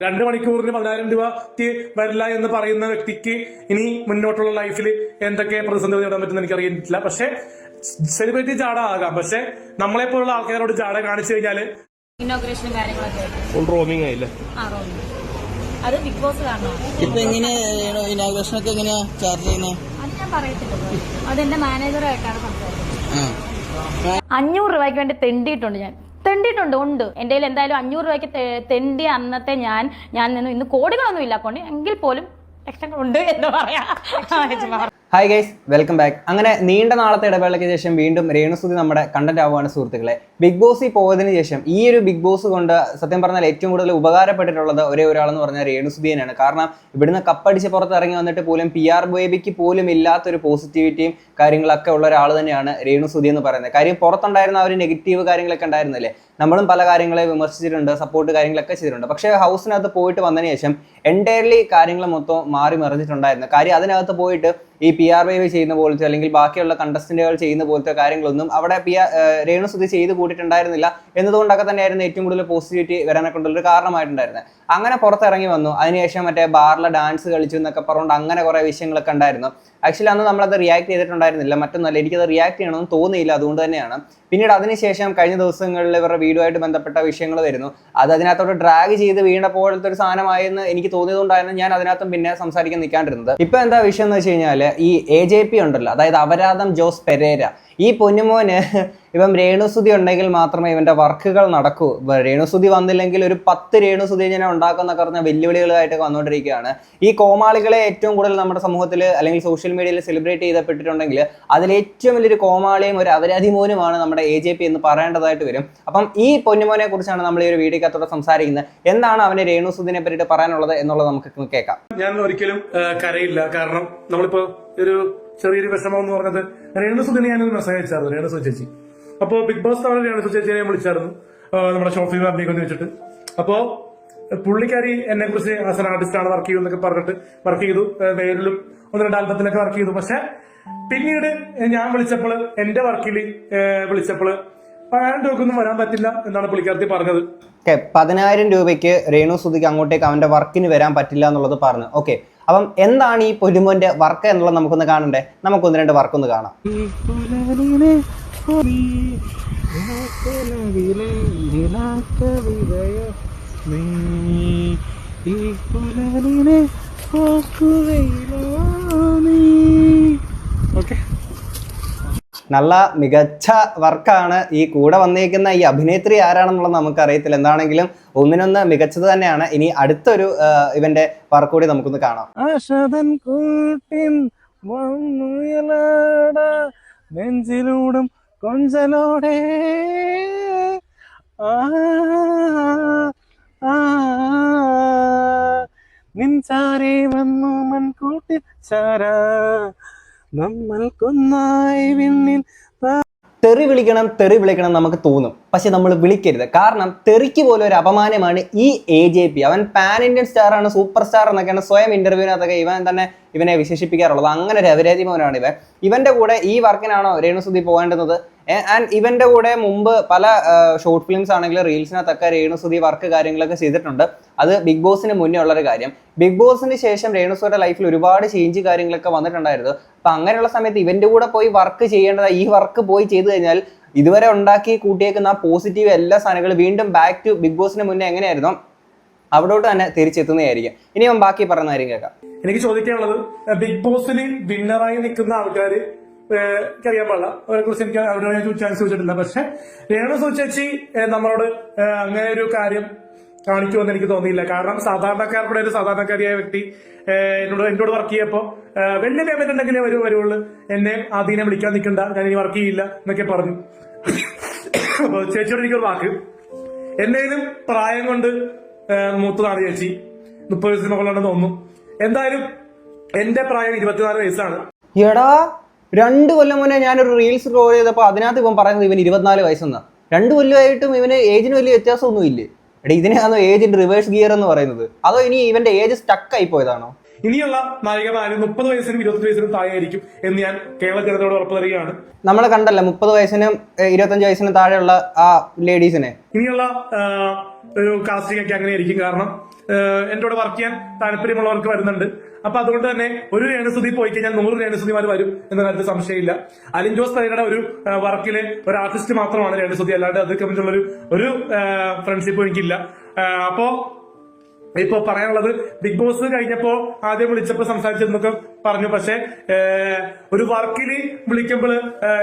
രണ്ട് മണിക്കൂറിന് പതിനായിരം രൂപ വരില്ല എന്ന് പറയുന്ന വ്യക്തിക്ക് ഇനി മുന്നോട്ടുള്ള ലൈഫിൽ എന്തൊക്കെ പ്രതിസന്ധി നേടാൻ പറ്റുന്ന എനിക്ക് അറിയില്ല പക്ഷെ സെലിബ്രിറ്റി ജാട ആകാം. പക്ഷെ നമ്മളെ പോലുള്ള ആൾക്കാരോട് ജാട കാണിച്ചു കഴിഞ്ഞാൽ കാര്യങ്ങളൊക്കെ ഫുൾ റോമിംഗ് ആയില്ലേ? ആ റോമിൽ അത് ബിഗ് ബോസ് ഇപ്പൊ എങ്ങനെ ഇനാഗ്രേഷൻ ഒക്കെ എങ്ങനെയാ ചാർജ് ചെയ്യുന്നത് അത് ഞാൻ പറയത്തില്ലല്ലോ അതെന്റെ മാനേജറായിട്ടാണ് സംസാരിക്കുന്നത്. ആ. അഞ്ഞൂറ് രൂപയ്ക്ക് വേണ്ടി തെണ്ടിയിട്ടുണ്ട് ഞാൻ. തെണ്ടിയിട്ടുണ്ട് ഉണ്ട്. എന്റെ കയ്യിൽ എന്തായാലും അഞ്ഞൂറ് രൂപയ്ക്ക് തെണ്ടി തെണ്ടിയ അന്നത്തെ ഞാൻ ഞാൻ നിന്ന്. ഇന്ന് കോടികളൊന്നും ഇല്ല എങ്കിൽ പോലും ലക്ഷങ്ങളുണ്ട് എന്ന് പറയാം. ഹായ് ഗൈസ് വെൽക്കം ബാക്ക് അങ്ങനെ നീണ്ട നാളത്തെ ഇടവേളയ്ക്ക് ശേഷം വീണ്ടും രേണുസുതി നമ്മുടെ കണ്ടന്റ് ആവുകയാണ് സുഹൃത്തുക്കളെ. ബിഗ് ബോസിൽ പോയതിന് ശേഷം ഈ ഒരു ബിഗ് ബോസ് കൊണ്ട് സത്യം പറഞ്ഞാൽ ഏറ്റവും കൂടുതൽ ഉപകാരപ്പെട്ടിട്ടുള്ളത് ഒരേ ഒരാളെന്ന് പറഞ്ഞാൽ രേണുസുതിയനാണ് കാരണം ഇവിടുന്ന് കപ്പടിച്ച് പുറത്തിറങ്ങി വന്നിട്ട് പോലും പി ആർ ബേബിക്ക് പോലും ഇല്ലാത്തൊരു പോസിറ്റിവിറ്റിയും കാര്യങ്ങളൊക്കെ ഉള്ള ഒരാൾ തന്നെയാണ് രേണുസുതി എന്ന് പറയുന്നത്. കാര്യം പുറത്തുണ്ടായിരുന്ന ആ ഒരു നെഗറ്റീവ് കാര്യങ്ങളൊക്കെ ഉണ്ടായിരുന്നില്ലേ? നമ്മളും പല കാര്യങ്ങളെ വിമർശിച്ചിട്ടുണ്ട് സപ്പോർട്ട് കാര്യങ്ങളൊക്കെ ചെയ്തിട്ടുണ്ട്. പക്ഷേ ഹൗസിനകത്ത് പോയിട്ട് വന്നതിന് ശേഷം എന്റയർലി കാര്യങ്ങൾ മൊത്തം മാറി മറിഞ്ഞിട്ടുണ്ടായിരുന്നു. കാര്യം അതിനകത്ത് പോയിട്ട് ഈ പി ആർ വൈവ് ചെയ്യുന്ന പോലത്തെ അല്ലെങ്കിൽ ബാക്കിയുള്ള കണ്ടസ്റ്റന്റുകൾ ചെയ്യുന്ന പോലത്തെ കാര്യങ്ങളൊന്നും അവിടെ പി ആർ രേണുസുതി ചെയ്ത് കൂട്ടിയിട്ടുണ്ടായിരുന്നില്ല എന്നതുകൊണ്ടൊക്കെ തന്നെയായിരുന്നു ഏറ്റവും കൂടുതൽ പോസിറ്റിവിറ്റി വരാനൊക്കെ ഉള്ളൊരു കാരണമായിട്ടുണ്ടായിരുന്നത്. അങ്ങനെ പുറത്തിറങ്ങി വന്നു. അതിനുശേഷം മറ്റേ ബാറിലെ ഡാൻസ് കളിച്ചു എന്നൊക്കെ പറഞ്ഞുകൊണ്ട് അങ്ങനെ കുറേ വിഷയങ്ങളൊക്കെ ഉണ്ടായിരുന്നു. ആക്ച്വലി അന്ന് നമ്മളത് റിയാക്ട് ചെയ്തിട്ടുണ്ടായിരുന്നില്ല. മറ്റൊന്നല്ല എനിക്കത് റിയാക്ട് ചെയ്യണമെന്ന് തോന്നിയില്ല. അതുകൊണ്ട് തന്നെയാണ്. പിന്നീട് അതിനുശേഷം കഴിഞ്ഞ ദിവസങ്ങളിൽ ഇവരുടെ വീഡിയോ ആയിട്ട് ബന്ധപ്പെട്ട വിഷയങ്ങൾ വരുന്നു അത് അതിനകത്തോട്ട് ഡ്രാഗ് ചെയ്ത് വീണ പോലത്തെ ഒരു സാധനമായെന്ന് എനിക്ക് തോന്നിയതുകൊണ്ടായിരുന്നു ഞാൻ അതിനകത്തും പിന്നെ സംസാരിക്കാൻ നിൽക്കാണ്ടിരുന്നത്. ഇപ്പൊ എന്താ വിഷയം എന്ന് വെച്ച് കഴിഞ്ഞാൽ ഈ എ ജെ പി ഉണ്ടല്ലോ അതായത് അപരാധം ജോസ് പെരേര. ഈ പൊന്നുമോന് ഇപ്പം രേണുസുതി ഉണ്ടെങ്കിൽ മാത്രമേ ഇവന്റെ വർക്കുകൾ നടക്കൂ. രേണുസുതി വന്നില്ലെങ്കിൽ ഒരു പത്ത് രേണുസുതി ഞാൻ ഉണ്ടാക്കുന്നൊക്കെ പറഞ്ഞ വെല്ലുവിളികളായിട്ട് വന്നുകൊണ്ടിരിക്കുകയാണ് ഈ കോമാളികളെ ഏറ്റവും കൂടുതൽ നമ്മുടെ സമൂഹത്തിൽ അല്ലെങ്കിൽ സോഷ്യൽ മീഡിയയിൽ സെലിബ്രേറ്റ് ചെയ്തപ്പെട്ടിട്ടുണ്ടെങ്കിൽ അതിൽ ഏറ്റവും വലിയൊരു കോമാളിയും ഒരു അവരാധിമോനുമാണ് നമ്മുടെ എ ജെ പി എന്ന് പറയേണ്ടതായിട്ട് വരും. അപ്പം ഈ പൊന്നുമോനെ കുറിച്ചാണ് നമ്മൾ ഈ ഒരു വീഡിയോ കത്തോടെ സംസാരിക്കുന്നത്. എന്താണ് അവന് രേണുസുദിനെ പറ്റിയിട്ട് പറയാനുള്ളത് എന്നുള്ളത് നമുക്ക് കേൾക്കാം. ഞാൻ ഒരിക്കലും കരയില്ല. കാരണം നമ്മളിപ്പോ ഒരു ചെറിയൊരു വിഷമം എന്ന് പറഞ്ഞത്. രേണു സുധിനെ ഞാനൊരു മെസ്സേജ് അയച്ചായിരുന്നു രേണു സുചേച്ചി ചേച്ചി. അപ്പോ ബിഗ് ബോസ് തവണ രേണു സുചേച്ചിയെ ചേച്ചിയെ ഞാൻ വിളിച്ചായിരുന്നു. നമ്മുടെ ഷോഫി അഭിനയിക്കുന്നു വെച്ചിട്ട്. അപ്പോ പുള്ളിക്കാരി എന്നെ കുറിച്ച് ആസ് എൻ ആർട്ടിസ്റ്റ് ആണ് വർക്ക് ചെയ്യുന്നൊക്കെ പറഞ്ഞിട്ട് വർക്ക് ചെയ്തു. വേരിലും ഒന്ന് രണ്ട് ആൽബത്തിലൊക്കെ വർക്ക് ചെയ്തു. പക്ഷെ പിന്നീട് ഞാൻ വിളിച്ചപ്പോൾ എന്റെ വർക്കിൽ വിളിച്ചപ്പോൾ പതിനായിരം രൂപക്കൊന്നും വരാൻ പറ്റില്ല എന്നാണ് പുള്ളിക്കാരത്തി പറഞ്ഞത്. പതിനായിരം രൂപയ്ക്ക് രേണു സുധിക്ക് അങ്ങോട്ടേക്ക് അവന്റെ വർക്കിന് വരാൻ പറ്റില്ല എന്നുള്ളത് പറഞ്ഞു. ഓക്കെ അപ്പം എന്താണ് ഈ പൊലിമോന്റെ വർക്ക് എന്നുള്ളത് നമുക്കൊന്ന് കാണണ്ടേ? നമുക്കൊന്ന് രണ്ട് വർക്കൊന്ന് കാണാം. ഈ കാണാം ഓക്കെ നല്ല മികച്ച വർക്കാണ് ഈ കൂടെ വന്നിരിക്കുന്ന ഈ അഭിനേത്രി ആരാണെന്നുള്ളത് നമുക്കറിയത്തില്ല. എന്താണെങ്കിലും ഒന്നിനൊന്ന് മികച്ചത് തന്നെയാണ്. ഇനി അടുത്തൊരു ഇവന്റെ വർക്ക് കൂടി നമുക്കൊന്ന് കാണാം. നെഞ്ചിലൂടും കൊഞ്ചലോടെ. ആ, നിൻചാരെ വന്നു മൺകൂട്ടി ചാര. നമ്മൾക്കൊന്നായി വിണ്ണിൽ തെറി വിളിക്കണം തെറി വിളിക്കണം നമുക്ക് തോന്നും. പക്ഷെ നമ്മൾ വിളിക്കരുത്. കാരണം തെറിക്ക് പോലും ഒരു അപമാനമാണ് ഈ എ ജെ പി അവൻ പാൻ ഇന്ത്യൻ സ്റ്റാർ ആണ് സൂപ്പർ സ്റ്റാർ എന്നൊക്കെയാണ് സ്വയം ഇന്റർവ്യൂവിനകത്തൊക്കെ ഇവൻ തന്നെ ഇവനെ വിശേഷിപ്പിക്കാറുള്ളത്. അങ്ങനെ ഒരു അവരാധിമോനാണ് ഇവൻ. ഇവന്റെ കൂടെ ഈ വർക്കിനാണോ രേണുസുതി പോകേണ്ടുന്നത്? ആൻഡ് ഇവന്റെ കൂടെ മുമ്പ് പല ഷോർട്ട് ഫിലിംസ് ആണെങ്കിലും റീൽസിനകത്തൊക്കെ രേണുസുതി വർക്ക് കാര്യങ്ങളൊക്കെ ചെയ്തിട്ടുണ്ട്. അത് ബിഗ് ബോസിന് മുന്നേ ഉള്ളൊരു കാര്യം. ബിഗ് ബോസിന് ശേഷം രേണുസുയുടെ ലൈഫിൽ ഒരുപാട് ചേഞ്ച് കാര്യങ്ങളൊക്കെ വന്നിട്ടുണ്ടായിരുന്നു. അപ്പൊ അങ്ങനെയുള്ള സമയത്ത് ഇവന്റെ കൂടെ പോയി വർക്ക് ചെയ്യേണ്ടത് ഈ വർക്ക് പോയി ചെയ്തു കഴിഞ്ഞാൽ ഇതുവരെ ഉണ്ടാക്കി കൂട്ടിയേക്കുന്ന ആ പോസിറ്റീവ് എല്ലാ സാധനങ്ങളും വീണ്ടും ബാക്ക് ടു ബിഗ് ബോസിന് മുന്നേ എങ്ങനെയായിരുന്നു? അവിടോട്ട് തന്നെ തിരിച്ചെത്തുന്നതായിരിക്കും. ഇനി ഞാൻ ബാക്കി പറയുന്ന കാര്യം കേൾക്കാം. എനിക്ക് ചോദിക്കാനുള്ളത് ബിഗ് ബോസിൽ വിന്നറായി നിൽക്കുന്ന ആൾക്കാർ എനിക്കറിയാൻ പാടില്ല. അവരെ കുറിച്ച് എനിക്ക് അവരോട് ഞാൻ ചാൻസ് ചോദിച്ചിട്ടില്ല. പക്ഷെ രേണു സുചേച്ചി നമ്മളോട് അങ്ങനെ ഒരു കാര്യം കാണിക്കുമെന്ന് എനിക്ക് തോന്നിയില്ല. കാരണം സാധാരണക്കാരുടെ ഒരു സാധാരണക്കാരിയായ വ്യക്തി എന്നോട് എന്നോട് വർക്ക് ചെയ്യപ്പോ വലിയ പേയ്മെന്റ് ഉണ്ടെങ്കിലേ വരൂ വരുവുള്ളൂ. എന്നെ ആദ്യം വിളിക്കാൻ നിൽക്കണ്ട. ഞാൻ ഇനി വർക്ക് ചെയ്യില്ല എന്നൊക്കെ പറഞ്ഞു. ചേച്ചിയോട് എനിക്കൊരു വാക്ക്. എന്തെങ്കിലും പ്രായം കൊണ്ട് മൂത്തതാണ് ചേച്ചി. മുപ്പത് വയസ്സിന് മുകളിലുണ്ടെന്ന് തോന്നുന്നു. എന്തായാലും എന്റെ പ്രായം ഇരുപത്തിനാല് വയസ്സാണ്. എടാ രണ്ട് കൊല്ലം മുന്നേ ഞാനൊരു റീൽസ് സ്ക്രോൾ ചെയ്തപ്പോൾ അതിനകത്ത് ഇവൻ പറയുന്നത് ഇവൻ ഇരുപത്തിനാല് വയസ്സെന്നാണ് രണ്ട് കൊല്ലമായിട്ടും ഇവന് ഏജിന് വലിയ വ്യത്യാസമൊന്നും ഇല്ലേ? എടാ ഇതിനെയാണോ ഏജ് റിവേഴ്സ് ഗിയർ എന്ന് പറയുന്നത്. അതോ ഇനി ഇവന്റെ ഏജ് സ്റ്റക്ക് ആയി പോയതാണോ ഇനിയുള്ള നായകമാര് മുപ്പത് വയസ്സിനും ഇരുപത്തി വയസ്സിനും താഴെയായിരിക്കും എന്ന് ഞാൻ കേരള ജനതയോട് ഉറപ്പ് തരികയാണ്. നമ്മൾ കണ്ടല്ലോ മുപ്പത് വയസ്സിനും ഇരുപത്തഞ്ച് വയസ്സിനും താഴെയുള്ള ആ ലേഡീസിനെ ഇനിയുള്ള ഒരു കാസ്റ്റിംഗ് ഒക്കെ അങ്ങനെ ആയിരിക്കും കാരണം എന്റെ കൂടെ വർക്ക് ചെയ്യാൻ താല്പര്യമുള്ളവർക്ക് വരുന്നുണ്ട്. അപ്പൊ അതുകൊണ്ട് തന്നെ ഒരു രേണുസുതി പോയി കഴിഞ്ഞാൽ നൂറ് രേണുസുതിമാർ വരും എന്ന കാര്യത്തിൽ സംശയമില്ല. അലിൻ ജോസ് പെരയുടെ ഒരു വർക്കിലെ ഒരു ആർട്ടിസ്റ്റ് മാത്രമാണ് രേണുസുതി. അല്ലാണ്ട് അത് കമ്മിച്ചുള്ള ഒരു ഒരു ഫ്രണ്ട്ഷിപ്പ് എനിക്കില്ല. അപ്പോ ഇപ്പൊ പറയാനുള്ളത് ബിഗ് ബോസ് കഴിഞ്ഞപ്പോ ആദ്യം വിളിച്ചപ്പോ സംസാരിച്ചെന്നൊക്കെ പറഞ്ഞു. പക്ഷെ ഒരു വർക്കിൽ വിളിക്കുമ്പോൾ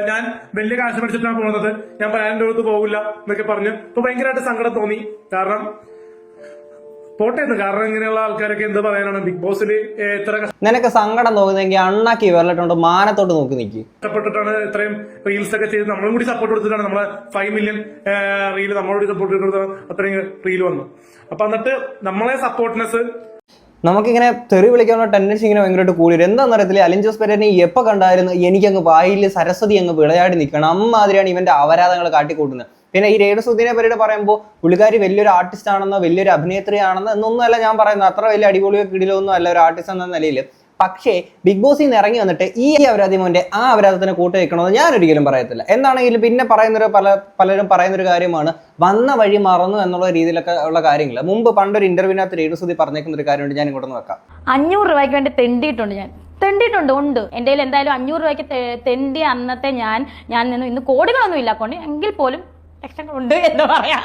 ഞാൻ വലിയ കാശ് മേടിച്ചിട്ടാണ് പോകുന്നത്. ഞാൻ പറയാന്റെ അടുത്ത് പോകില്ല എന്നൊക്കെ പറഞ്ഞു. ഇപ്പൊ ഭയങ്കരമായിട്ട് സങ്കടം തോന്നി. കാരണം പോട്ടെ കാരണം ഇങ്ങനെയുള്ള ആൾക്കാരൊക്കെ എന്ത് പറയാനാണ്? ബിഗ് ബോസിൽ എത്ര നിനക്ക് സങ്കടം തോന്നുന്നെങ്കിൽ അണ്ണാക്കി വരലിട്ടുണ്ട് മാനത്തോട്ട് നോക്കി നിൽക്കി കഷ്ടപ്പെട്ടിട്ടാണ് ഇത്രയും റീൽസ് ഒക്കെ ചെയ്ത് നമ്മളും കൂടി സപ്പോർട്ട് കൊടുത്തിട്ടാണ് നമ്മളെ ഫൈവ് മില്യൺ റീൽ നമ്മളോട് സപ്പോർട്ട് കൊടുത്ത അത്രയും റീൽ വന്നു. അപ്പൊ എന്നിട്ട് നമ്മളെ സപ്പോർട്ട്നെസ് നമുക്കിങ്ങനെ തെറി വിളിക്കാനുള്ള ടെൻഡൻസി ഇങ്ങനെ ഭയങ്കരമായിട്ട് കൂടി വരും. എന്താണെന്ന് അറിയത്തില്ല അലിൻ ജോസ് പെരേനെ എപ്പോൾ കണ്ടായിരുന്നു എനിക്കങ്ങ് വായിൽ സരസ്വതി അങ്ങ് വിളയാടി നിൽക്കണം അമ്മാതിരിയാണ് ഇവന്റെ അപരാധങ്ങൾ കാട്ടിക്കൂട്ടുന്നത്. പിന്നെ ഈ രേണുസുദ്ദീനെ പരിയുടെ പറയുമ്പോൾ പുള്ളിക്കാരി വലിയൊരു ആർട്ടിസ്റ്റ് ആണെന്നോ വലിയൊരു അഭിനേത്രി ആണെന്നോ എന്നൊന്നുമല്ല ഞാൻ പറയുന്നത്. അത്ര വലിയ അടിപൊളിയോ കിടിലൊന്നും അല്ല ഒരു ആർട്ടിസ്റ്റ് എന്ന നിലയിൽ പക്ഷേ ബിഗ് ബോസിൽ നിന്ന് ഇറങ്ങി വന്നിട്ട് ഈ അപരാധി മോന്റെ ആ അപരാധത്തിന് കൂട്ട് വെക്കണമെന്ന് ഞാൻ ഒരിക്കലും പറയത്തില്ല. എന്താണെങ്കിലും പിന്നെ പറയുന്നൊരു പല പലരും പറയുന്നൊരു കാര്യമാണ് വന്ന വഴി മറന്നു എന്നുള്ള രീതിയിലൊക്കെ ഉള്ള കാര്യങ്ങൾ മുമ്പ് പണ്ടൊരു ഇന്റർവ്യൂവിനകത്ത് രേണുസുതി പറഞ്ഞേക്കുന്ന ഒരു കാര്യമുണ്ട് ഞാൻ ഇങ്ങോട്ട് വെക്കാം. അഞ്ഞൂറ് രൂപയ്ക്ക് വേണ്ടി തെണ്ടിയിട്ടുണ്ട് ഞാൻ. തെണ്ടിയിട്ടുണ്ട് ഉണ്ട്. എന്റെ കയ്യിൽ എന്തായാലും അഞ്ഞൂറ് രൂപയ്ക്ക് തെണ്ടിയ അന്നത്തെ ഞാൻ ഞാൻ നിന്ന്. ഇന്ന് കോടികളൊന്നും ഇല്ല കൊണ്ട് എങ്കിൽ പോലും ലക്ഷങ്ങളുണ്ട് എന്ന് പറയാം.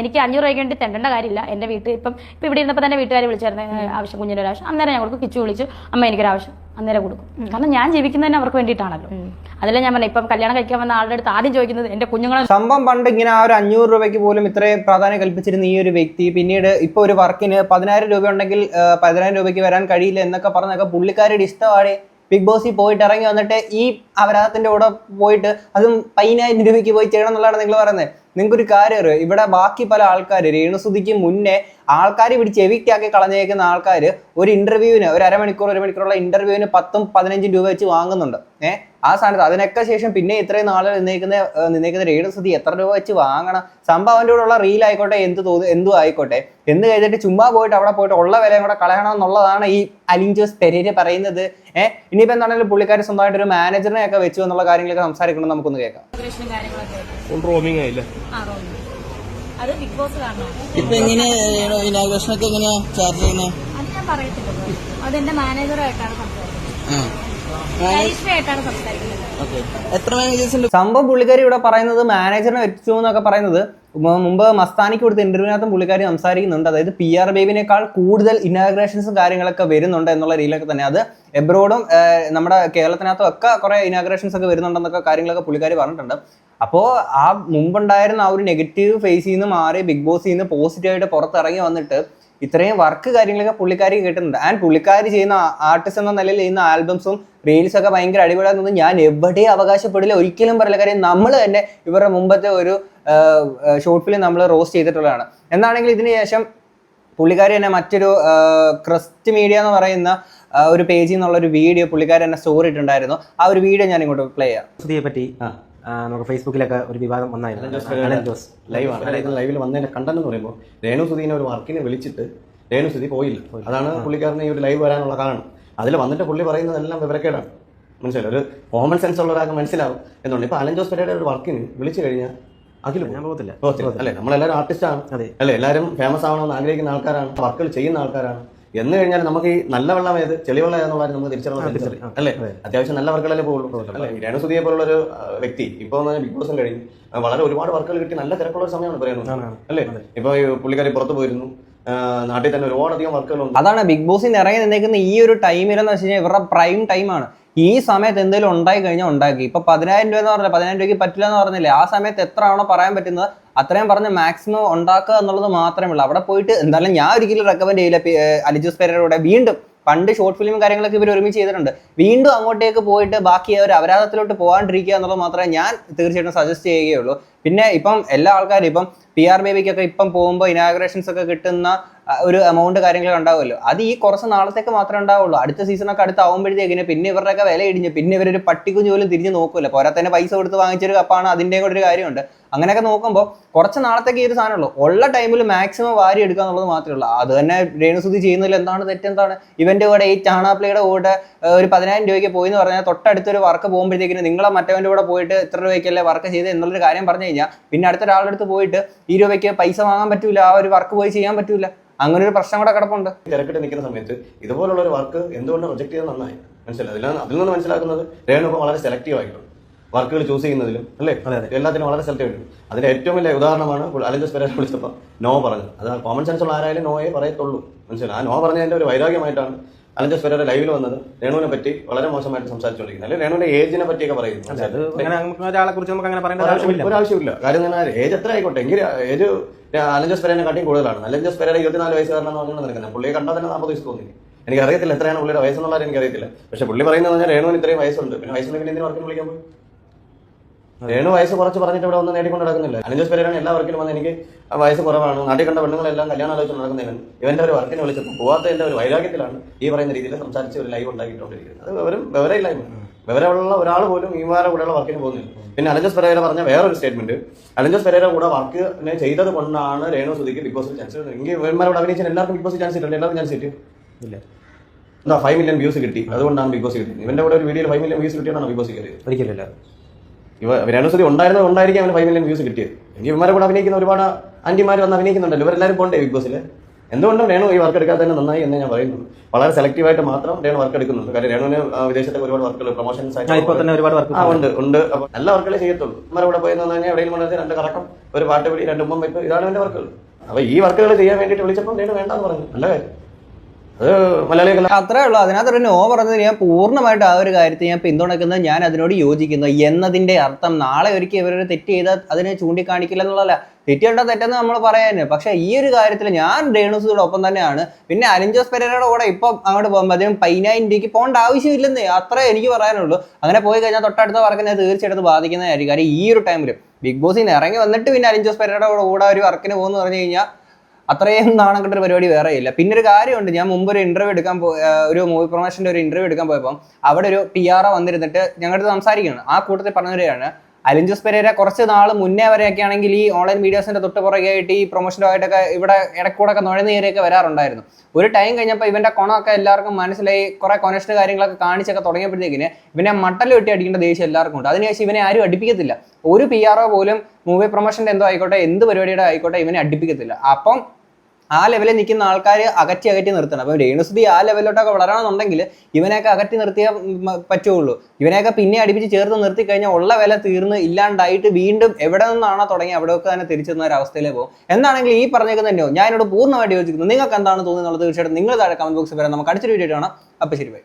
എനിക്ക് അഞ്ഞൂറ് രൂപയ്ക്ക് വേണ്ടി തെണ്ടേണ്ട കാര്യമില്ല. എന്റെ വീട്ടിൽ ഇപ്പം ഇപ്പം ഇവിടെ ഇരുന്നപ്പോൾ തന്നെ വീട്ടുകാർ വിളിച്ചായിരുന്നു ആവശ്യം കുഞ്ഞിന്റെ ഒരു ആവശ്യം അന്നേരം ഞങ്ങൾക്ക് കൊടുക്കും കിച്ചു വിളിച്ചു. അമ്മ എനിക്കൊരു ആവശ്യം അന്നേരം കൊടുക്കും. കാരണം ഞാൻ ജീവിക്കുന്നതന്നെ അവർക്ക് വേണ്ടിയിട്ടാണല്ലോ. അതല്ല ഞാൻ പറഞ്ഞത് ഇപ്പം കല്യാണം കഴിക്കാൻ വന്ന ആളുടെ അടുത്ത് ആദ്യം ചോദിക്കുന്നത് എന്റെ കുഞ്ഞുങ്ങളെ സംഭവം പണ്ട് ഇങ്ങനെ ആ ഒരു അഞ്ഞൂറ് രൂപയ്ക്ക് പോലും ഇത്രയും പ്രാധാന്യം കൽപ്പിച്ചിരുന്ന ഈ ഒരു വ്യക്തി പിന്നീട് ഇപ്പൊ ഒരു വർക്കിന് പതിനായിരം രൂപ ഉണ്ടെങ്കിൽ പതിനായിരം രൂപയ്ക്ക് വരാൻ കഴിയില്ല എന്നൊക്കെ പറഞ്ഞൊക്കെ പുള്ളിക്കാരുടെ ഇഷ്ടമാണ്. ബിഗ് ബോസിൽ പോയിട്ട് ഇറങ്ങി വന്നിട്ട് ഈ അപരാധത്തിന്റെ കൂടെ പോയിട്ട് അതും പതിനായിരം രൂപയ്ക്ക് പോയി ചെയ്യണം എന്നുള്ളതാണ് നിങ്ങൾ പറയുന്നത്. നിങ്ങൾക്കൊരു കാര്യം അറിയോ? ഇവിടെ ബാക്കി പല ആൾക്കാർ രേണുസുതിക്ക് മുന്നേ ആൾക്കാർ പിടിച്ച് ചെവിക്കാക്കി കളഞ്ഞേക്കുന്ന ആൾക്കാർ ഒരു ഇന്റർവ്യൂവിന് ഒരു അരമണിക്കൂർ ഒരു മണിക്കൂറുള്ള ഇന്റർവ്യൂവിന് പത്തും പതിനഞ്ചും രൂപ വെച്ച് വാങ്ങുന്നുണ്ട്. ഏഹ് ആ സ്ഥാനത്ത് അതിനൊക്കെ ശേഷം പിന്നെ ഇത്രയും നാളെ നിന്നേക്കുന്ന നിന്നേക്കുന്ന രേണുസുതി എത്ര രൂപ വെച്ച് വാങ്ങണം? സംഭവം അവന്റെ കൂടെ ഉള്ള റീൽ ആയിക്കോട്ടെ എന്ത് തോന്നി എന്തും ആയിക്കോട്ടെ. എന്ന് കഴിഞ്ഞിട്ട് ചുമ്മാ പോയിട്ട് അവിടെ പോയിട്ട് ഉള്ള വിലയും കൂടെ കളയണം എന്നുള്ളതാണ് ഈ അലിഞ്ചോസ് പെരേര് പറയുന്നത്. ഏഹ് ഇനിയിപ്പോ എന്താണെങ്കിലും പുള്ളിക്കാർ സ്വന്തമായിട്ട് ഒരു മാനേജറിനെ ഒക്കെ വെച്ചു എന്നുള്ള കാര്യങ്ങളൊക്കെ സംസാരിക്കണം നമുക്കൊന്ന് കേൾക്കാം. അത് ബിഗ് ബോസ് കാരണം ഇപ്പൊ എങ്ങനെ ഇനാഗ്രേഷൻ ഒക്കെ എങ്ങനെയാ? ചാർജ് ചെയ്യുന്നത്? അത് ഞാൻ അതെന്റെ മാനേജറായിട്ടാണ് സംസാരിക്കുന്നത്. എത്ര മാനേജേഴ്സ് സംഭവം പുള്ളിക്കാരി ഇവിടെ പറയുന്നത് മാനേജറിനെ വെച്ചു എന്നൊക്കെ പറയുന്നത്. മുമ്പ് മസ്താനിക്ക് കൊടുത്ത ഇന്റർവ്യൂവിനകത്തും പുള്ളിക്കാരി സംസാരിക്കുന്നുണ്ട്. അതായത് പി ആർ ബേബിനേക്കാൾ കൂടുതൽ ഇനാഗ്രേഷൻസും കാര്യങ്ങളൊക്കെ വരുന്നുണ്ട് എന്നുള്ള രീതിയിലൊക്കെ തന്നെ. അത് എബ്രോഡും നമ്മുടെ കേരളത്തിനകത്തും ഒക്കെ കുറെ ഇനാഗ്രേഷൻസ് ഒക്കെ വരുന്നുണ്ടെന്നൊക്കെ കാര്യങ്ങളൊക്കെ പുള്ളിക്കാരി പറഞ്ഞിട്ടുണ്ട്. അപ്പോൾ ആ മുമ്പുണ്ടായിരുന്ന ആ ഒരു നെഗറ്റീവ് ഫേസിൽ നിന്ന് മാറി ബിഗ് ബോസിൽ നിന്ന് പോസിറ്റീവായിട്ട് പുറത്തിറങ്ങി വന്നിട്ട് ഇത്രയും വർക്ക് കാര്യങ്ങളൊക്കെ പുള്ളിക്കാരി കിട്ടുന്നുണ്ട്. ആൻഡ് പുള്ളിക്കാരി ചെയ്യുന്ന ആർട്ടിസ്റ്റ് എന്ന നിലയിൽ ചെയ്യുന്ന ആൽബംസും റീൽസ് ഒക്കെ ഭയങ്കര അടിപൊളിയാണെന്ന് ഞാൻ എവിടെയും അവകാശപ്പെടില്ല. ഒരിക്കലും പറയില്ല. കാര്യം നമ്മൾ തന്നെ ഇവരുടെ മുമ്പത്തെ ഒരു ഷോർട്ട് ഫിലിം നമ്മൾ റോസ്റ്റ് ചെയ്തിട്ടുള്ളതാണ്. എന്നാണെങ്കിൽ ഇതിന് ശേഷം പുള്ളിക്കാരി തന്നെ മറ്റൊരു ക്രസ്റ്റ് മീഡിയ എന്ന് പറയുന്ന ഒരു പേജിൽ നിന്നുള്ള ഒരു വീഡിയോ പുള്ളിക്കാരി തന്നെ സ്റ്റോറി ഇട്ടുണ്ടായിരുന്നു ആ ഒരു വീഡിയോ ഞാൻ ഇങ്ങോട്ട് പ്ലേ ചെയ്യാം. പറ്റി ആ, നമുക്ക് ഫേസ്ബുക്കിലൊക്കെ ഒരു വിവാദം വന്നായിരുന്നു. അലൻ ജോസ് ലൈവാണ്. ലൈവിൽ വന്നതിന്റെ കണ്ടെന്ന് എന്ന് പറയുമ്പോൾ രേണു സുധീനെ ഒരു വർക്കിനെ വിളിച്ചിട്ട് രേണു സുധി പോയില്ല. അതാണ് പുള്ളിക്കാരന് ഈ ഒരു ലൈവ് വരാനുള്ള കാരണം. അതിൽ വന്നിട്ട് പുള്ളി പറയുന്നതെല്ലാം വിവരക്കേടാണ്. മനസ്സിലായി? ഒരു കോമൺ സെൻസ് ഉള്ള ഒരാൾക്ക് മനസ്സിലാവും എന്നുണ്ട്. ഇപ്പൊ അലൻ ജോസ് പെരയുടെ ഒരു വർക്കിന് വിളിച്ചു കഴിഞ്ഞാൽ അതിൽ ഞാൻ പോകത്തില്ല. അല്ലേ? നമ്മളെല്ലാവരും ആർട്ടിസ്റ്റാണ് അല്ലെ അല്ലേ? എല്ലാവരും ഫേമസ് ആവണമെന്ന് ആഗ്രഹിക്കുന്ന ആൾക്കാരാണ്. വർക്കുകൾ ചെയ്യുന്ന ആൾക്കാരാണ്. എന്ന് കഴിഞ്ഞാൽ നമുക്ക് ഈ നല്ല വെള്ളം ഏത്? ചെളിവെള്ളം ഏതെന്നുള്ള നമുക്ക് തിരിച്ചറിയാം. അല്ലെ? അല്ലേ അതെ. അത്യാവശ്യം നല്ല വർക്കുകളല്ലേ പോകുള്ളൂ അല്ലേ? രേണുസുതിയെ പോലുള്ള ഒരു വ്യക്തി ഇപ്പൊ ബിഗ് ബോസും കഴിഞ്ഞ് വളരെ ഒരുപാട് വർക്കുകൾ കിട്ടി നല്ല തിരക്കുള്ള ഒരു സമയമാണ് പറയുന്നത്. അല്ലേ? ഇപ്പൊ ഈ പുള്ളിക്കാരി പുറത്തു പോയിരുന്നു. നാട്ടിൽ തന്നെ ഒരുപാട് ഒരുപാടധികം വർക്കുകളുണ്ട്. അതാണ് ബിഗ് ബോസിൽ ഇറങ്ങി നിന്നേക്കുന്ന ഈ ഒരു ടൈമിലെന്ന് വെച്ച് കഴിഞ്ഞാൽ ഇവരുടെ പ്രൈം ടൈമാണ് ഈ സമയത്ത് എന്തെങ്കിലും ഉണ്ടായി കഴിഞ്ഞാൽ ഉണ്ടാക്കി. ഇപ്പൊ പതിനായിരം രൂപ എന്ന് പറഞ്ഞില്ല പതിനായിരം രൂപയ്ക്ക് പറ്റില്ല എന്ന് പറഞ്ഞില്ലേ ആ സമയത്ത് എത്ര ആണോ പറയാൻ പറ്റുന്നത്? അത്രയും പറഞ്ഞ് മാക്സിമം ഉണ്ടാക്കുക എന്നുള്ളത് മാത്രമേ ഉള്ളൂ അവിടെ പോയിട്ട് എന്തായാലും ഞാൻ ഒരിക്കലും റെക്കമെൻഡ് ചെയ്യില്ല. അലിജോസ് പെരയുടെ വീണ്ടും പണ്ട് ഷോർട്ട് ഫിലിം കാര്യങ്ങളൊക്കെ ഇവർ ഒരുമിച്ച് ചെയ്തിട്ടുണ്ട്. വീണ്ടും അങ്ങോട്ടേക്ക് പോയിട്ട് ബാക്കി ഒരു അപരാധത്തിലോട്ട് പോകാണ്ടിരിക്കുക എന്നുള്ളത് മാത്രമേ ഞാൻ തീർച്ചയായിട്ടും സജസ്റ്റ് ചെയ്യുകയുള്ളൂ. പിന്നെ ഇപ്പം എല്ലാ ആൾക്കാരും ഇപ്പം പി ആർ ബേബിക്കൊക്കെ ഇപ്പം പോകുമ്പോൾ ഇനാഗ്രേഷൻസ് ഒക്കെ കിട്ടുന്ന ഒരു എമൗണ്ട് കാര്യങ്ങളൊക്കെ ഉണ്ടാവുമല്ലോ. അത് ഈ കുറച്ച് നാളത്തേക്ക് മാത്രമേ ഉണ്ടാവുള്ളൂ. അടുത്ത സീസണൊക്കെ അടുത്താവുമ്പോഴത്തേക്കിന് പിന്നെ ഇവരുടെയൊക്കെ വില ഇടിഞ്ഞ്. പിന്നെ ഇവരൊരു പട്ടിക്കും പോലും തിരിഞ്ഞ് നോക്കില്ല തന്നെ പൈസ കൊടുത്ത് വാങ്ങിച്ചൊരു കപ്പാണ് അതിന്റെയും കൂടെ ഒരു കാര്യമുണ്ട്. അങ്ങനെയൊക്കെ നോക്കുമ്പോൾ കുറച്ച് നാളത്തേക്ക് ഈ ഒരു സാധനമുള്ളൂ ഉള്ള. ടൈമിൽ മാക്സിമം വാരി എടുക്കുക എന്നുള്ളത് മാത്രമേ ഉള്ളൂ. അത് തന്നെ രേണുസുതി ചെയ്യുന്നതിൽ എന്താണ് തെറ്റെന്താണ്? ഇവന്റെ കൂടെ ഈ ചാണാപ്ലിയുടെ കൂടെ ഒരു പതിനായിരം രൂപയ്ക്ക് പോയി എന്ന് പറഞ്ഞാൽ തൊട്ടടുത്തൊരു വർക്ക് പോകുമ്പോഴത്തേക്കിന് നിങ്ങളെ മറ്റവന്റെ കൂടെ പോയിട്ട് ഇത്ര രൂപയ്ക്കല്ലേ വർക്ക് ചെയ്ത് എന്നുള്ളൊരു കാര്യം പറഞ്ഞാൽ കഴിഞ്ഞാൽ പിന്നെ അടുത്ത ഒരാളുടെ അടുത്ത് പോയിട്ട് ഈ രൂപയ്ക്ക് പൈസ വാങ്ങാൻ പറ്റൂല ആ ഒരു വർക്ക് പോയി ചെയ്യാൻ പറ്റൂല. അങ്ങനെ ഒരു പ്രശ്നം കൂടെ കിടപ്പുണ്ട്. തിരക്കിട്ട് നിൽക്കുന്ന സമയത്ത് ഇതുപോലുള്ള ഒരു വർക്ക് എന്തുകൊണ്ട് റിജക്ട് ചെയ്ത് നന്നായി. മനസ്സിലായി? അതിൽ അതിൽ നിന്ന് മനസ്സിലാക്കുന്നത് രേണു ഇപ്പോൾ വളരെ സെലക്റ്റീവ് ആയിട്ടുണ്ട്. വർക്കുകൾ ചൂസ് ചെയ്യുന്നതിലും അല്ലേ? എല്ലാത്തിനും വളരെ സെലക്റ്റീവ് ആയിട്ടുണ്ട്. അതിന്റെ ഏറ്റവും വലിയ ഉദാഹരണമാണ് അലഞ്ചസ് പെരാൻ വിളിച്ചപ്പോൾ നോ പറഞ്ഞത്. അത് കോമൺ സെൻസ് ഉള്ള ആരായാലും നോയെ പറയത്തുള്ളൂ. മനസ്സിലായി? ആ നോ പറഞ്ഞതിന്റെ ഒരു വൈരാഗ്യമായിട്ടാണ് അലഞ്ചസ് സ്വരയുടെ ലൈവിൽ വന്നത് രേണുവിനെ പറ്റി വളരെ മോശമായിട്ട് സംസാരിച്ചുകൊണ്ടിരിക്കുന്നത് അല്ലെങ്കിൽ രേണുവിന്റെ ഏജിനെ പറ്റിയൊക്കെ പറയുന്നു. ഒരാളെ കുറിച്ച് നമുക്ക് അങ്ങനെ പറയേണ്ട ഒരു ആവശ്യമില്ല ഒരാവശ്യമില്ല. കാര്യം ഞാൻ ഏജ് എത്ര ആയിക്കോട്ടെ? എങ്കിൽ ഏജ് അലഞ്ചസ് സ്വരനെ കാട്ടിയും കൂടുതലാണ്. അലഞ്ചസ് സ്വരയുടെ ഇരുപത്തിനാല് വയസ്സുകാരനെന്ന് പറഞ്ഞാൽ നിൽക്കുന്നത്. പുള്ളിയെ കണ്ടാൽ തന്നെ നാൽപ്പത് വയസ്സ് തോന്നി. എനിക്ക് അറിയത്തില്ല എത്രയാണ് പുള്ളിയുടെ വയസ്സെന്നുള്ളത് എനിക്കറിയത്തില്ല. പക്ഷെ പുള്ളി പറയുന്നത് പറഞ്ഞാൽ രേണുവിന് ഇത്രയും വയസ്സുണ്ട്. പിന്നെ വയസ്സുണ്ടെങ്കിൽ എന്തിനു വർക്കിന് വിളിക്കാൻ പോയി രേണു വയസ്സ് കുറച്ച് പറഞ്ഞിട്ട് ഇവിടെ വന്ന് നേടിക്കൊണ്ട് നടക്കുന്നില്ല. അലഞ്ചസ് പെരേരാണ് എല്ലാ വർക്കിലും വന്ന് എനിക്ക് വയസ്സ് കുറവാണ്. നാട്ടിൽ കണ്ട പെണ്ണുങ്ങളെല്ലാം കല്യാണം ആലോചിച്ച് നടക്കുന്നതിന് ഇവന്റെ ഒരു വർക്കിന് വിളിച്ചപ്പോൾ പോവാത്തതിന്റെ ഒരു വൈരാഗ്യത്തിലാണ് ഈ പറയുന്ന രീതിയിൽ സംസാരിച്ച് ഒരു ലൈവ് ഉണ്ടാക്കിയിട്ടുകൊണ്ടിരിക്കുന്നത് അത് വിവരം വിവരമില്ലായ്മ. വിവരമുള്ള ഒരാൾ പോലും ഇമാരുടെ കൂടെയുള്ള വർക്കിന് പോകുന്നില്ല. പിന്നെ അലഞ്ചസ് പെരേര പറഞ്ഞ വേറൊരു സ്റ്റേറ്റ്മെന്റ് അലഞ്ചസ് പെരേര കൂടെ വർക്ക് ചെയ്തത് കൊണ്ടാണ് രേണു സുധിക്ക് ബിഗ് ബോസിൽ ചാൻസ് എങ്കിൽ ഇവന്മാരോട് അഭിനയിച്ചാൽ എല്ലാവർക്കും ബിഗ് ബോസിൽ ചാൻസ് കിട്ടില്ല എല്ലാവർക്കും ചാൻസ് കിട്ടും ഇല്ല. എന്താ ഫൈവ് മില്യൺ വ്യൂസ് കിട്ടി. അതുകൊണ്ടാണ് ബിഗ് ബോസ് കിട്ടിയത്. ഇവന്റെ കൂടെ ഒരു വീഡിയോയിൽ ഫൈവ് മില്യൺ വ്യൂസ് കിട്ടിയാണ് ബിഗ് ബോസ് കയറിയത്? ഒരിക്കലില്ല ഇവ രേണുസുതി ഉണ്ടായിരുന്നത് ഉണ്ടായിരിക്കും അവന് ഫൈവ് മില്യൺ വ്യൂസ് കിട്ടിയത്. എനിക്ക് ഇവന്മാരെ കൂടെ അഭിനയിക്കുന്ന ഒരുപാട് ആന്റിമാർ വന്ന് അഭിനയിക്കുന്നുണ്ടല്ലോ. ഇവരെല്ലാവരും പോകണ്ടേ ബിഗ് ബോസിൽ എന്തുകൊണ്ടും രേണു ഈ വർക്ക് എടുക്കാൻ തന്നെ നന്നായി എന്ന് ഞാൻ പറയുന്നു. വളരെ സെലക്റ്റീവ് ആയിട്ട് മാത്രം രേണു വർക്ക് എടുക്കുന്നുണ്ട്. കാര്യം രേണുവിന് വിദേശത്തെ വിദേശത്തൊക്കെ ഒരുപാട് വർക്കുകൾ പ്രൊമോഷൻസ് ആയിട്ട് ഒരുപാട് വർക്ക് ആ ഉണ്ട്. ഉണ്ട് അപ്പോൾ നല്ല വർക്കുകളെ ചെയ്യത്തുള്ളൂ. നമ്മുടെ കൂടെ പോയി കഴിഞ്ഞാൽ എവിടെയും കൊണ്ടുവന്ന് രണ്ട് കറക്കം ഒരു പാട്ട് പിടി രണ്ട് ഉമ്മം വെപ്പ് ഇതാണ് എന്റെ വർക്കുകൾ അപ്പോൾ ഈ വർക്കുകൾ ചെയ്യാൻ വേണ്ടിയിട്ട് വിളിച്ചപ്പോൾ രേണു വേണ്ടെന്ന് പറഞ്ഞു. നല്ല കാര്യം. അത് മലയാളികൾ അത്രേ ഉള്ളൂ. അതിനകത്ത് ഒരു നോ പറഞ്ഞത് ഞാൻ പൂർണമായിട്ട് ആ ഒരു കാര്യത്തെ ഞാൻ പിന്തുണക്കുന്നത് ഞാൻ അതിനോട് യോജിക്കുന്നു. എന്നതിന്റെ അർത്ഥം നാളെ ഒരിക്കൽ ഇവരൊരു തെറ്റ് ചെയ്താൽ അതിനെ ചൂണ്ടിക്കാണിക്കില്ല എന്നുള്ളതല്ല. തെറ്റേണ്ട തെറ്റെന്ന് നമ്മൾ പറയാന് പക്ഷെ ഈ ഒരു കാര്യത്തിൽ ഞാൻ രേണുസിയുടെ ഒപ്പം തന്നെയാണ്. പിന്നെ അലിഞ്ചോസ് പെരേരയുടെ കൂടെ ഇപ്പം അങ്ങോട്ട് പോകുമ്പോൾ അദ്ദേഹം പതിനായിരം രൂപയ്ക്ക് പോകേണ്ട ആവശ്യമില്ലെന്നേ അത്രേ എനിക്ക് പറയാനുള്ളൂ. അങ്ങനെ പോയി കഴിഞ്ഞാൽ തൊട്ടടുത്ത വർക്കിനെ തീർച്ചയായിട്ടും ബാധിക്കുന്നതായിരിക്കും. കാര്യം ഈ ഒരു ടൈമിൽ ബിഗ് ബോസിൽ ഇറങ്ങി വന്നിട്ട് പിന്നെ അലിഞ്ചോസ് പെരേരയുടെ കൂടെ ഒരു വർക്കിന് പോകുന്നു പറഞ്ഞു കഴിഞ്ഞാൽ അത്രയും നാണം കിട്ടുന്ന പരിപാടി വേറെ ഇല്ല. പിന്നെ ഒരു കാര്യമുണ്ട്. ഞാൻ മുമ്പ് ഒരു ഇന്റർവ്യൂ എടുക്കാൻ ഒരു മൂവി പ്രൊമോഷന്റെ ഒരു ഇന്റർവ്യൂ എടുക്കാൻ പോയപ്പോൾ അവിടെ ഒരു പി ആർ വന്നിരുന്നിട്ട് ഞങ്ങളുടെ സംസാരിക്കുകയാണ്. ആ കൂട്ടത്തിൽ പറഞ്ഞവരെയാണ് അലിഞ്ചസ് പെരേര കുറച്ച് നാൾ മുന്നേ വരെയൊക്കെ ആണെങ്കിൽ ഈ ഓൺലൈൻ വീഡിയോസിന്റെ തൊട്ട് പുറകെ ആയിട്ട് ഈ പ്രൊമോഷനുമായിട്ടൊക്കെ ഇവിടെ ഇടക്കൂടൊക്കെ നുഴഞ്ഞു കയറിയൊക്കെ വരാറുണ്ടായിരുന്നു. ഒരു ടൈം കഴിഞ്ഞപ്പോൾ ഇവന്റെ കുണമൊക്കെ എല്ലാവർക്കും മനസ്സിലായി. കുറെ കൊനസ്റ്റ് കാര്യങ്ങളൊക്കെ കാണിച്ചൊക്കെ തുടങ്ങിയപ്പോഴത്തേക്കിന് ഇവനെ മട്ടൽ വെട്ടി അടിക്കേണ്ട ദേഷ്യം എല്ലാവർക്കും ഉണ്ട്. അതിനുശേഷം ഇവനെ ആരും അടിപ്പിക്കത്തില്ല. ഒരു പി ആർ ഒ പോലും മൂവി പ്രൊമോഷന്റെ എന്തോ ആയിക്കോട്ടെ എന്ത് പരിപാടിയുടെ ആയിക്കോട്ടെ ഇവനെ അടിപ്പിക്കത്തില്ല. അപ്പം ആ ലെവലിൽ നിൽക്കുന്ന ആൾക്കാർ അകറ്റി അകറ്റി നിർത്തണം. അപ്പോൾ രേണുസുതി ആ ലെവലിലോട്ടൊക്കെ വളരണമെന്നുണ്ടെങ്കിൽ ഇവനെയൊക്കെ അകറ്റി നിർത്തിയേ ഉം, പറ്റുള്ളൂ. ഇവനെയൊക്കെ പിന്നെ അടുപ്പിച്ച് ചേർത്ത് നിർത്തി കഴിഞ്ഞാൽ ഉള്ള വില തീർന്ന് ഇല്ലാണ്ടായിട്ട് വീണ്ടും എവിടെ നിന്നാണോ തുടങ്ങി അവിടെയൊക്കെ തന്നെ തിരിച്ചെന്ന ഒരു അവസ്ഥയിലേ പോകും. എന്താണെങ്കിൽ ഈ പറഞ്ഞേക്കുന്ന തന്നെയോ ഞാൻ എന്നോട് പൂർണമായിട്ട് യോജിക്കുന്നു. നിങ്ങൾക്ക് എന്താണ് തോന്നുന്നത് എന്നുള്ളത് തീർച്ചയായിട്ടും നിങ്ങൾ താഴെ കമന്റ് ബോക്സിൽ വരാം. നമുക്ക് അടുത്തൊരു വീഡിയോ കാണാം. അപ്പം ശരി ബൈ